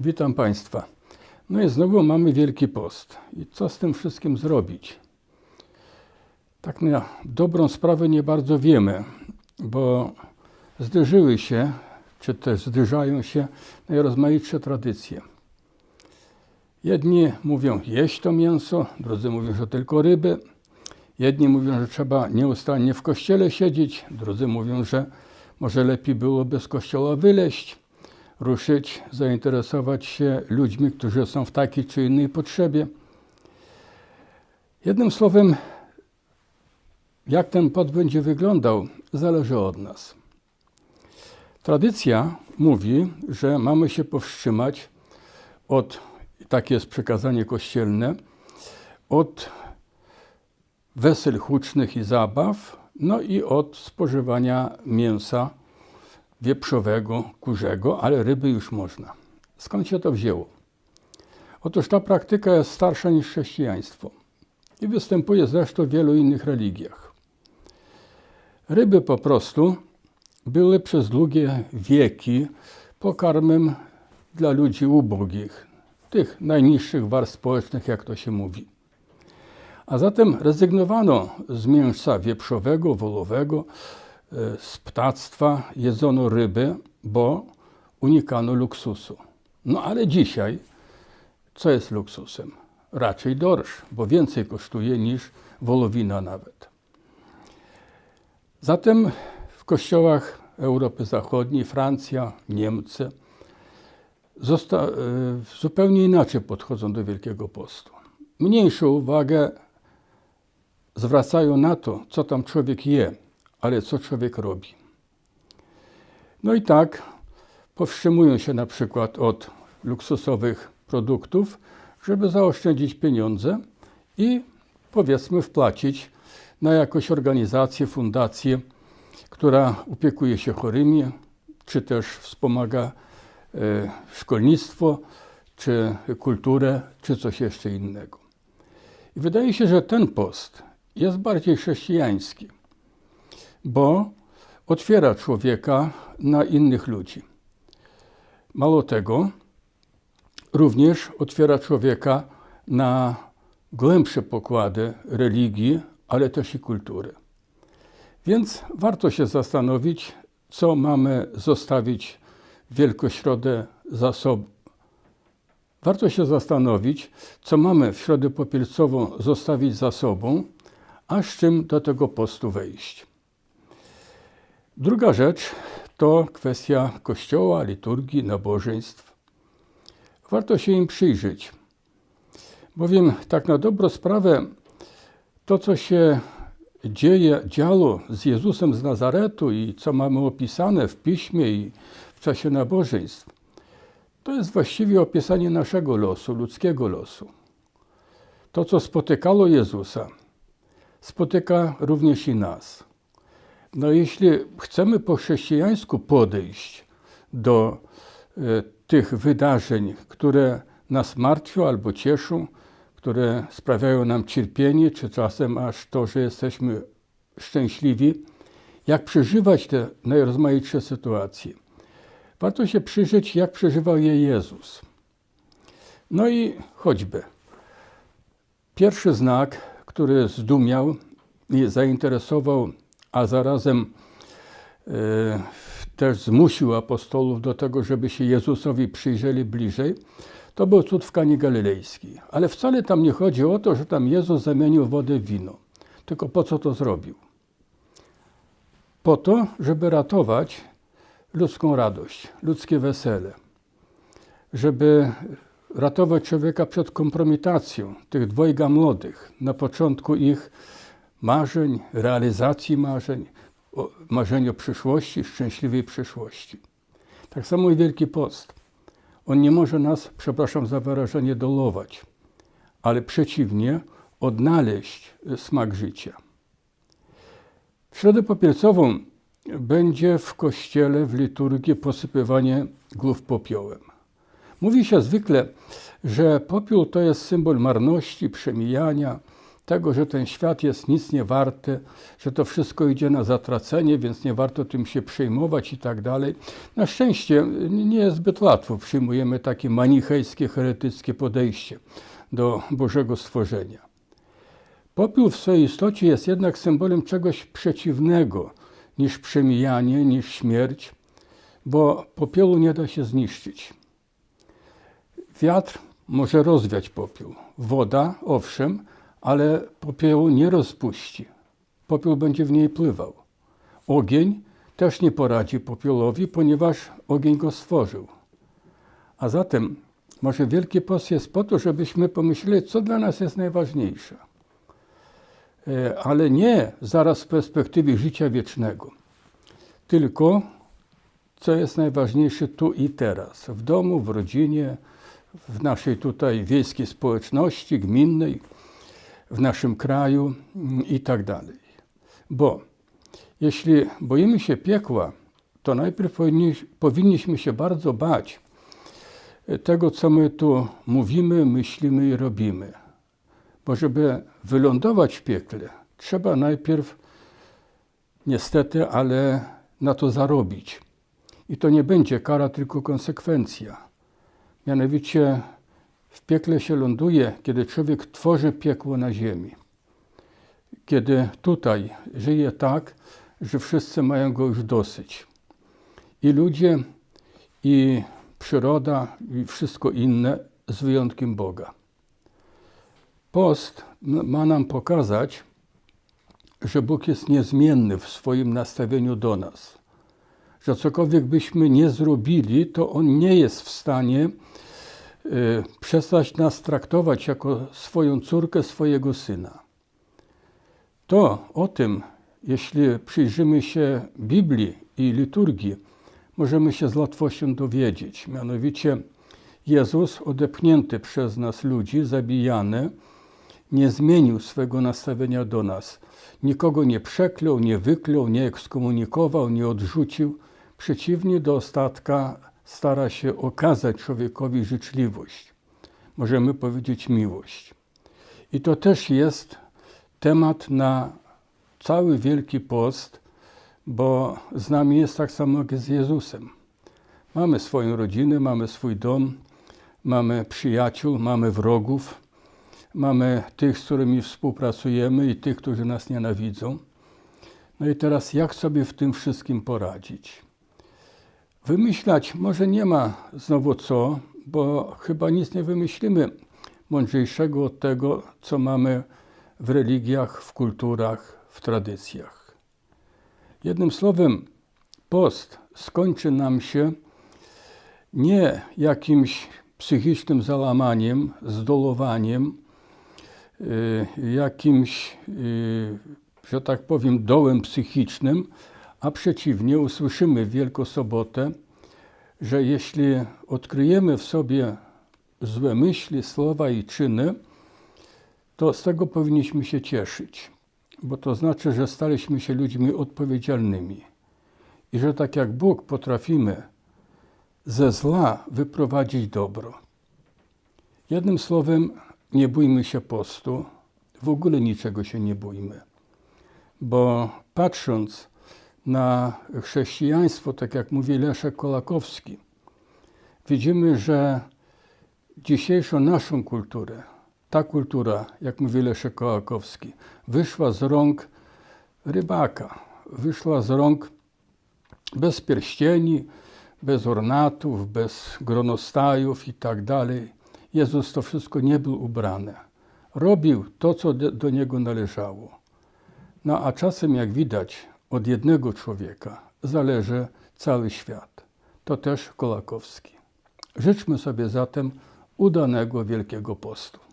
Witam Państwa. No i znowu mamy Wielki Post. I co z tym wszystkim zrobić? Tak na dobrą sprawę nie bardzo wiemy, bo zderzyły się, czy też zderzają się najrozmaitsze tradycje. Jedni mówią jeść to mięso, drudzy mówią, że tylko ryby. Jedni mówią, że trzeba nieustannie w kościele siedzieć, drudzy mówią, że może lepiej byłoby z kościoła wyleść, ruszyć, zainteresować się ludźmi, którzy są w takiej czy innej potrzebie. Jednym słowem, jak ten pot będzie wyglądał, zależy od nas. Tradycja mówi, że mamy się powstrzymać od, takie jest przekazanie kościelne, od wesel hucznych i zabaw, no i od spożywania mięsa wieprzowego, kurzego, ale ryby już można. Skąd się to wzięło? Otóż ta praktyka jest starsza niż chrześcijaństwo i występuje zresztą w wielu innych religiach. Ryby po prostu były przez długie wieki pokarmem dla ludzi ubogich, tych najniższych warstw społecznych, jak to się mówi. A zatem rezygnowano z mięsa wieprzowego, wolowego, z ptactwa, jedzono ryby, bo unikano luksusu. No ale dzisiaj, co jest luksusem? Raczej dorsz, bo więcej kosztuje niż wolowina nawet. Zatem w kościołach Europy Zachodniej, Francja, Niemcy e, zupełnie inaczej podchodzą do Wielkiego Postu. Mniejszą uwagę zwracają na to, co tam człowiek je, ale co człowiek robi. No i tak powstrzymują się na przykład od luksusowych produktów, żeby zaoszczędzić pieniądze i powiedzmy wpłacić na jakąś organizację, fundację, która opiekuje się chorymi, czy też wspomaga e, szkolnictwo, czy kulturę, czy coś jeszcze innego. I wydaje się, że ten post jest bardziej chrześcijański, bo otwiera człowieka na innych ludzi. Mało tego, również otwiera człowieka na głębsze pokłady religii, ale też i kultury. Więc warto się zastanowić, co mamy zostawić wielkośrodę za sobą. Warto się zastanowić, co mamy w środę popielcową zostawić za sobą, a z czym do tego postu wejść. Druga rzecz to kwestia kościoła, liturgii, nabożeństw. Warto się im przyjrzeć, bowiem tak na dobrą sprawę to, co się dzieje, działo z Jezusem z Nazaretu i co mamy opisane w piśmie i w czasie nabożeństw, to jest właściwie opisanie naszego losu, ludzkiego losu. To, co spotykało Jezusa, spotyka również i nas. No jeśli chcemy po chrześcijańsku podejść do e, tych wydarzeń, które nas martwią albo cieszą, które sprawiają nam cierpienie, czy czasem aż to, że jesteśmy szczęśliwi, jak przeżywać te najrozmaitsze sytuacje. Warto się przyjrzeć, jak przeżywał je Jezus. No i choćby pierwszy znak, który zdumiał i zainteresował, a zarazem e, też zmusił apostolów do tego, żeby się Jezusowi przyjrzeli bliżej, to był cud w Kanie Galilejskiej. Ale wcale tam nie chodzi o to, że tam Jezus zamienił wodę w wino. Tylko po co to zrobił? Po to, żeby ratować ludzką radość, ludzkie wesele. Żeby ratować człowieka przed kompromitacją tych dwojga młodych na początku ich marzeń, realizacji marzeń, marzeń o przyszłości, szczęśliwej przyszłości. Tak samo i Wielki Post. On nie może nas, przepraszam za wyrażenie, dolować, ale przeciwnie, odnaleźć smak życia. W środę popielcową będzie w kościele w liturgii posypywanie głów popiołem. Mówi się zwykle, że popiół to jest symbol marności, przemijania, tego, że ten świat jest nic nie warty, że to wszystko idzie na zatracenie, więc nie warto tym się przejmować i tak dalej. Na szczęście nie jest zbyt łatwo przyjmujemy takie manichejskie, heretyckie podejście do Bożego stworzenia. Popiół w swojej istocie jest jednak symbolem czegoś przeciwnego niż przemijanie, niż śmierć, bo popiołu nie da się zniszczyć. Wiatr może rozwiać popiół. Woda, owszem, ale popiołu nie rozpuści. Popiół będzie w niej pływał. Ogień też nie poradzi popiołowi, ponieważ ogień go stworzył. A zatem może Wielki Post jest po to, żebyśmy pomyśleli, co dla nas jest najważniejsze. E, Ale nie zaraz z perspektywy życia wiecznego, tylko co jest najważniejsze tu i teraz, w domu, w rodzinie, w naszej tutaj wiejskiej społeczności, gminnej, w naszym kraju mm, i tak dalej. Bo jeśli boimy się piekła, to najpierw powinni- powinniśmy się bardzo bać tego, co my tu mówimy, myślimy i robimy. Bo żeby wylądować w piekle, trzeba najpierw, niestety, ale na to zarobić. I to nie będzie kara, tylko konsekwencja. Mianowicie w piekle się ląduje, kiedy człowiek tworzy piekło na ziemi. Kiedy tutaj żyje tak, że wszyscy mają go już dosyć. I ludzie, i przyroda, i wszystko inne, z wyjątkiem Boga. Post ma nam pokazać, że Bóg jest niezmienny w swoim nastawieniu do nas. Że cokolwiek byśmy nie zrobili, to On nie jest w stanie przestać nas traktować jako swoją córkę, swojego syna. To o tym, jeśli przyjrzymy się Biblii i liturgii, możemy się z łatwością dowiedzieć. Mianowicie Jezus, odepchnięty przez nas ludzi, zabijany, nie zmienił swego nastawienia do nas. Nikogo nie przeklął, nie wyklął, nie ekskomunikował, nie odrzucił. Przeciwnie do ostatka stara się okazać człowiekowi życzliwość. Możemy powiedzieć miłość. I to też jest temat na cały Wielki Post, bo z nami jest tak samo jak z Jezusem. Mamy swoją rodzinę, mamy swój dom, mamy przyjaciół, mamy wrogów, mamy tych, z którymi współpracujemy i tych, którzy nas nienawidzą. No i teraz jak sobie w tym wszystkim poradzić? Wymyślać może nie ma znowu co, bo chyba nic nie wymyślimy mądrzejszego od tego, co mamy w religiach, w kulturach, w tradycjach. Jednym słowem, post skończy nam się nie jakimś psychicznym załamaniem, zdolowaniem, y, jakimś, y, że tak powiem, dołem psychicznym, a przeciwnie, usłyszymy w Wielkosobotę, że jeśli odkryjemy w sobie złe myśli, słowa i czyny, to z tego powinniśmy się cieszyć, bo to znaczy, że staliśmy się ludźmi odpowiedzialnymi i że tak jak Bóg potrafimy ze zła wyprowadzić dobro. Jednym słowem, nie bójmy się postu, w ogóle niczego się nie bójmy, bo patrząc na chrześcijaństwo, tak jak mówi Leszek Kolakowski, widzimy, że dzisiejszą naszą kulturę, ta kultura, jak mówi Leszek Kołakowski, wyszła z rąk rybaka, wyszła z rąk bez pierścieni, bez ornatów, bez gronostajów i tak dalej. Jezus to wszystko nie był ubrany. Robił to, co do niego należało. No a czasem, jak widać, od jednego człowieka zależy cały świat. To też Kolakowski. Życzmy sobie zatem udanego Wielkiego Postu.